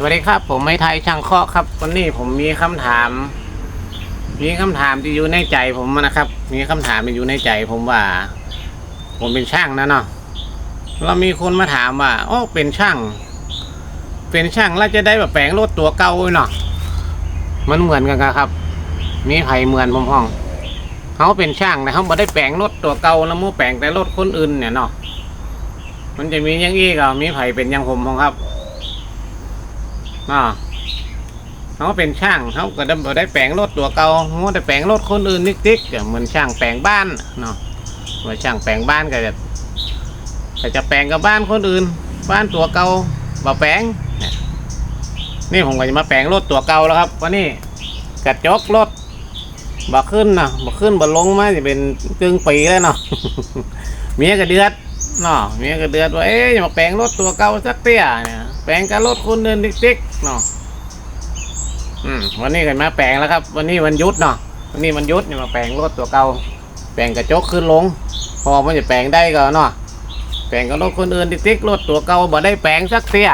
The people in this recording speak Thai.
สวัสดีครับ ผมไม่ไทยช่างเคาะครับ วันนี้ผมมีคำถาม มีคำถามที่อยู่ในใจผมนะครับ มีคำถามที่อยู่ในใจ ผมว่า ผมเป็นช่างนะเนาะเรามีคนมาถามว่าโอ้เป็นช่าง เป็นช่างแล้วจะได้แบบแปลงรถตัวเก่าเนาะมันเหมือนกันครับ มีใครเหมือนผมห้องเขาเป็นช่างนะเขาไม่ได้แปลงรถตัวเก่าแล้วมูแปลงแต่รถคนอื่นเนี่ยเนาะมันจะมียังอีกอะมีไผ่เป็นยังผมพ้องครับ อ่าเขาเป็นช่างเขาก็ได้ได้แปลงรถตัวเก่าเขาได้แปลงรถคนอื่นนิกๆก็เหมือนช่างแปลงบ้านเนาะเหมือนช่างแปลงบ้านก็จะก็จะแปลงกับบ้านคนอื่น บ้านตัวเก่าบ่แปลงนี่ผมก็จะมาแปลงรถตัวเก่าแล้วครับวันนี้กระจกรถบ่ขึ้นนะบ่ขึ้นบ่ลงมาจะเป็นกึ่งปีแล้วเนาะเมียก็เดือดเนาะเมียก็เดือดว่าเอ๊ะอย่ามาแปลงรถตัวเก่าสักเตี้ยเนี่ย ปลงกับรถคนเดินติ๊กๆเนาะอืมวันนี้ก็มาแปลงแล้วครับ วันนี้มันยุดเนาะวันนี้มันยุดเนี่ยมาแปลงรถตัวเก่าแปลงกระจกขึ้นลง พอมันจะแปลงได้ก็เนาะแปลงกับรถคนอื่นติ๊กๆรถตัวเก่าบ่ได้แปลงสักเสีย